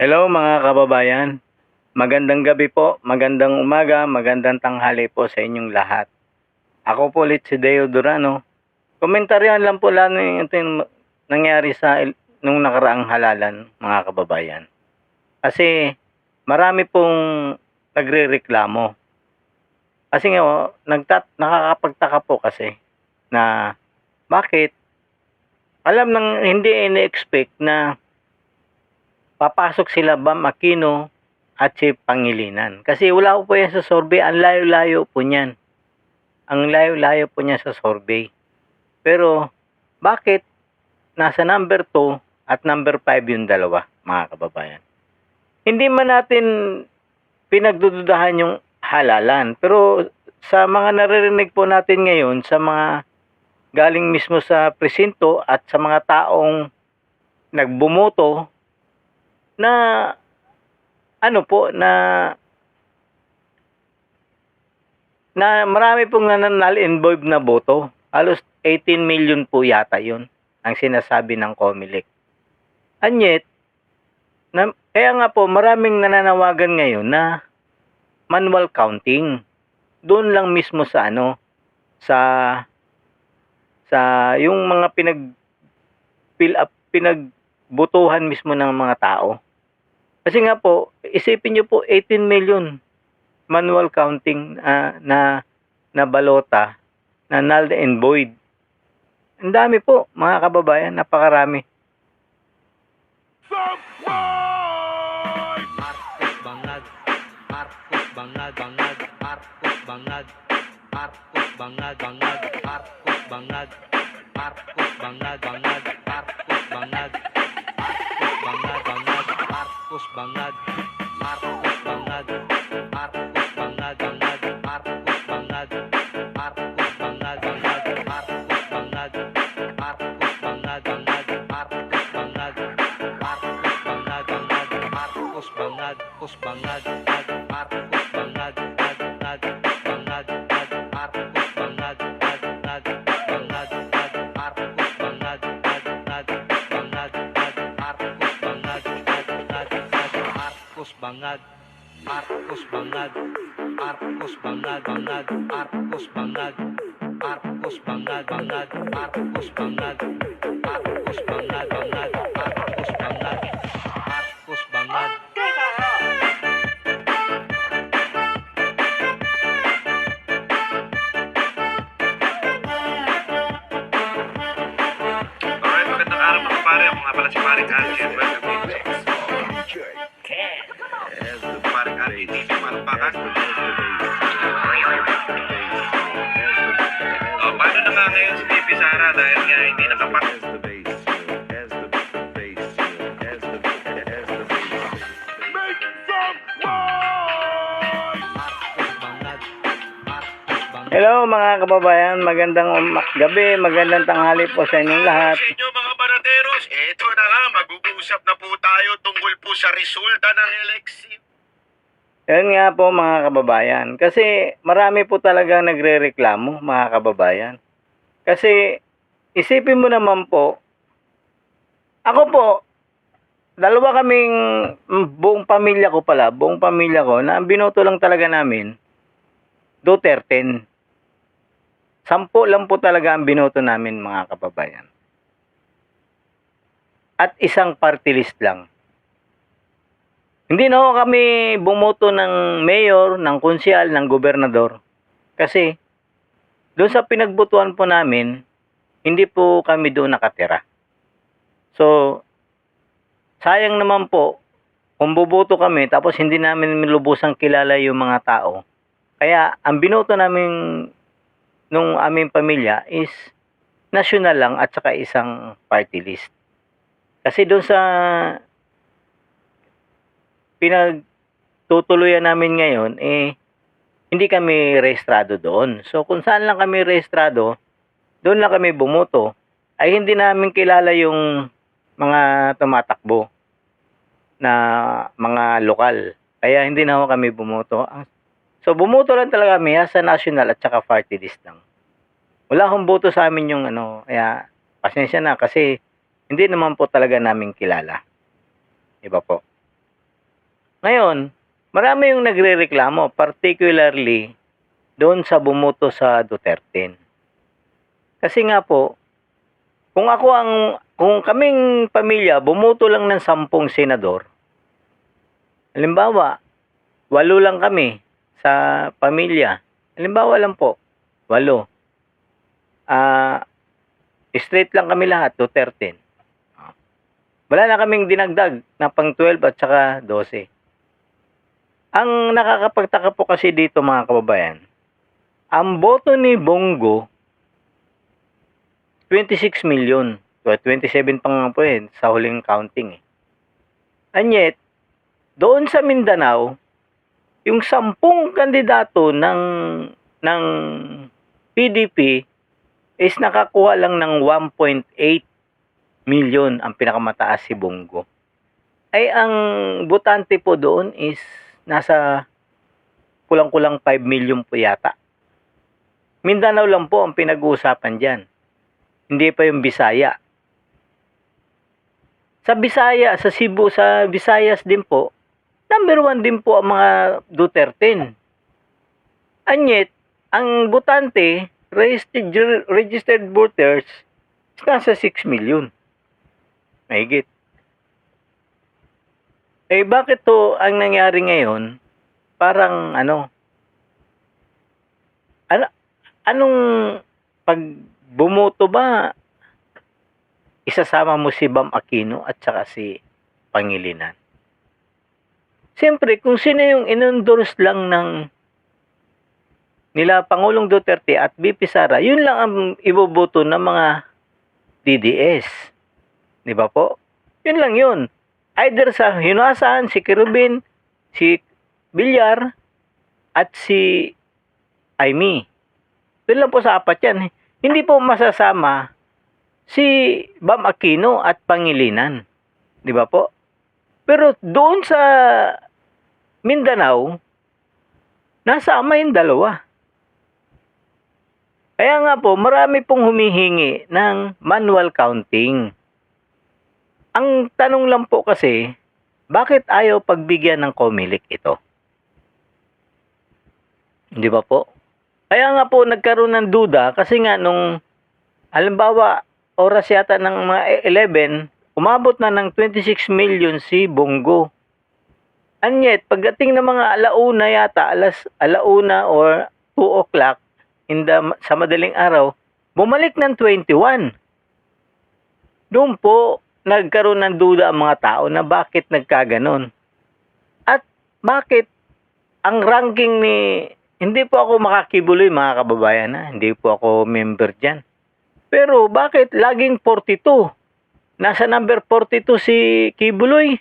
Hello mga kababayan. Magandang gabi po, magandang umaga, magandang tanghali po sa inyong lahat. Ako po ulit si Deo Durano. Komentaryan lang po lang ito yung nangyari sa nung nakaraang halalan mga kababayan. Kasi marami pong nagre-reklamo. Kasi nga oh, nagtat nakakapagtaka po kasi na bakit alam nang hindi ini-expect na papasok sila Bam Aquino at si Pangilinan. Kasi wala po yan sa survey. Ang layo-layo po niyan. Ang layo-layo po niya sa survey. Pero, bakit nasa number 2 at number 5 yung dalawa, mga kababayan? Hindi man natin pinagdududahan yung halalan. Pero, sa mga naririnig po natin ngayon, sa mga galing mismo sa presinto at sa mga taong nagbumoto na ano po na na marami pong nananal involved na boto. Halos 18 million po yata yun ang sinasabi ng Comelec. And yet, na, kaya nga po maraming nananawagan ngayon na manual counting. Doon lang mismo sa ano sa sa yung mga pinag fill up pinagbutuhan mismo ng mga tao. Kasi nga po, isipin nyo po 18 million manual counting ah, na na balota na null and void. Ang dami po, mga kababayan, napakarami. Marcos Bangag, Marcos Bangag, Bangag, Marcos Bangag, Marcos Bangag, Bangag, Marcos Bangag, Marcos Bangag, Marcos Bangag, Marcos Bangag, Marcos Bangag, Bangag, Marcos Bangag, Marcos Bangag, Bangag, Marcos Bangag, Marcos Bangag, Bangag, Marcos Bangag, Marcos Bangag, Bangag, Marcos Bangag, Marcos Bangag, Marcos Bangag, Bangag, Marcos Bangag, Marcos Bangag, Bangag, Marcos Bangag, Marcos Bangag, Bangag, Marcos Bangag, Marcos Bangag, Bangag, Marcos Bangag, Marcos Bangag. Alright, magandang araw mga pare. Ako nga pala si Paring Algie. Welcome to Paring Oh, paano na nga ngayon si Bibi Sara dahil nga hindi nakapak... Hello mga kababayan, magandang gabi, magandang tanghali po sa inyong lahat. Sa inyo mga banateros, eto na nga, mag-uusap na po tayo tungkol po sa resulta ng eleksyon. Yan nga po mga kababayan. Kasi marami po talaga nagre-reklamo mga kababayan. Kasi isipin mo naman po, ako po, dalawa kaming mm, buong pamilya ko pala, buong pamilya ko, na binoto lang talaga namin, Duterte. Sampo lang po talaga ang binoto namin mga kababayan. At isang party list lang. Hindi na ho kami bumoto ng mayor, ng konsyal, ng gobernador. Kasi doon sa pinagbutuan po namin, hindi po kami doon nakatira. So, sayang naman po kung buboto kami tapos hindi namin lubusang kilala yung mga tao. Kaya ang binoto namin nung aming pamilya is national lang at saka isang party list. Kasi doon sa pinagtutuluyan namin ngayon, eh, hindi kami rehistrado doon. So, kung saan lang kami rehistrado, doon lang kami bumuto, ay hindi namin kilala yung mga tumatakbo na mga lokal. Kaya hindi na kami bumuto. Ang- So, bumuto lang talaga kami sa national at saka party list lang. Wala akong boto sa amin yung ano, kaya pasensya na kasi hindi naman po talaga namin kilala. Iba po. Ngayon, marami yung nagrereklamo, particularly doon sa bumuto sa Duterte. Kasi nga po, kung ako ang, kung kaming pamilya bumuto lang ng sampung senador, halimbawa, walo lang kami sa pamilya. Halimbawa lang po, walo. Ah, straight lang kami lahat, Duterte. Wala na kaming dinagdag na pang 12 at saka 12. Ang nakakapagtaka po kasi dito mga kababayan, ang boto ni Bongo 26 million. So, 27 pa nga po eh, sa huling counting eh. And yet, doon sa Mindanao, yung sampung kandidato ng ng PDP is nakakuha lang ng 1.8 million ang pinakamataas si Bongo. Ay ang botante po doon is nasa kulang-kulang 5 million po yata. Mindanao lang po ang pinag-uusapan dyan. Hindi pa yung Bisaya. Sa Bisaya, sa Cebu, sa Visayas din po, number one din po ang mga Duterte. And yet, ang botante, registered, registered voters, nasa 6 million. Mahigit. Eh, bakit to ang nangyari ngayon? Parang ano, ano anong pag bumuto ba isasama mo si Bam Aquino at saka si Pangilinan? Siyempre, kung sino yung inendorse lang ng nila Pangulong Duterte at BP Sara, yun lang ang iboboto ng mga DDS. Di ba po? Yun lang yun. Either sa Hinuasan, si Kirubin, si Bilyar, at si Aimee. Doon lang po sa apat yan. Hindi po masasama si Bam Aquino at Pangilinan. Di ba po? Pero doon sa Mindanao, nasama yung dalawa. Kaya nga po, marami pong humihingi ng manual counting. Ang tanong lang po kasi, bakit ayaw pagbigyan ng Comelec ito? Di ba po? Kaya nga po nagkaroon ng duda kasi nga nung halimbawa oras yata ng mga 11, umabot na ng 26 million si Bongo. And yet, pagdating ng mga alauna yata, alas alauna or 2 o'clock in the, sa madaling araw, bumalik ng 21. Doon po, nagkaroon ng duda ang mga tao na bakit nagkaganon. At bakit ang ranking ni hindi po ako makakibuloy mga kababayan ha. Hindi po ako member dyan. Pero bakit laging 42? Nasa number 42 si Kibuloy.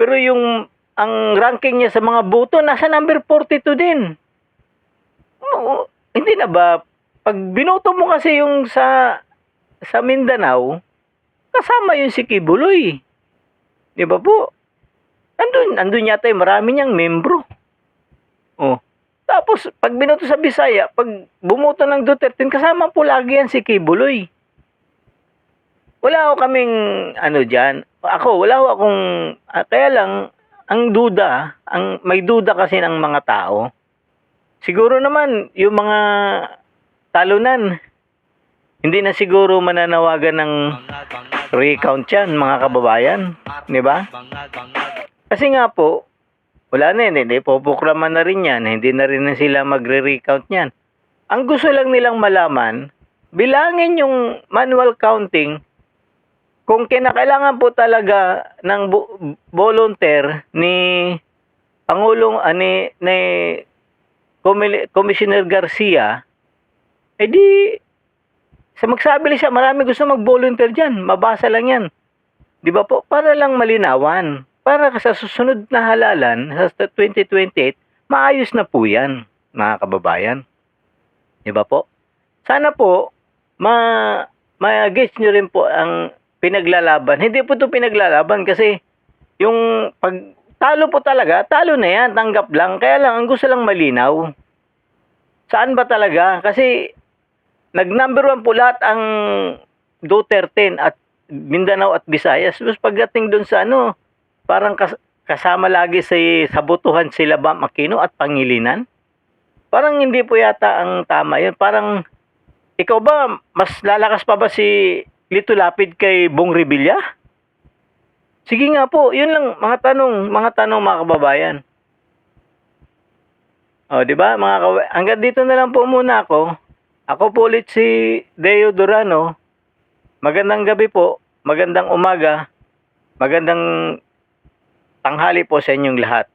Pero yung ang ranking niya sa mga boto nasa number 42 din. Oo, hindi na ba pag binoto mo kasi yung sa sa Mindanao, kasama yung si Kibuloy. Di ba po? Andun, andun yata yung marami niyang membro. Oh. Tapos, pag binoto sa Bisaya, pag bumuto ng Duterte, kasama po lagi yan si Kibuloy. Wala ako kaming, ano dyan, ako, wala ako akong, ah, kaya lang, ang duda, ang, may duda kasi ng mga tao. Siguro naman, yung mga talunan, hindi na siguro mananawagan ng recount yan, mga kababayan. Di ba? Kasi nga po, wala na yun, hindi pupukraman na rin yan, hindi na rin na sila magre-recount niyan. Ang gusto lang nilang malaman, bilangin yung manual counting kung kinakailangan po talaga ng bu- volunteer ni Pangulong ani ni Commi- Commissioner Garcia, edi sa magsabi siya, marami gusto mag-volunteer dyan. Mabasa lang yan. Di ba po? Para lang malinawan. Para sa susunod na halalan, sa 2028, maayos na po yan, mga kababayan. Di ba po? Sana po, ma ma-gauge nyo rin po ang pinaglalaban. Hindi po ito pinaglalaban kasi yung pag talo po talaga, talo na yan, tanggap lang. Kaya lang, ang gusto lang malinaw. Saan ba talaga? Kasi nag-number one po lahat ang Duterte at Mindanao at Visayas. Tapos pagdating doon sa ano, parang kas- kasama lagi sa sabutuhan sila Bam Aquino at Pangilinan? Parang hindi po yata ang tama yun. Parang, ikaw ba, mas lalakas pa ba si Lito Lapid kay Bong Revilla? Sige nga po, yun lang, mga tanong, mga tanong mga kababayan. O, di ba, mga kababayan, hanggang dito na lang po muna ako. Ako po ulit si Deo Durano. Magandang gabi po, magandang umaga, magandang tanghali po sa inyong lahat.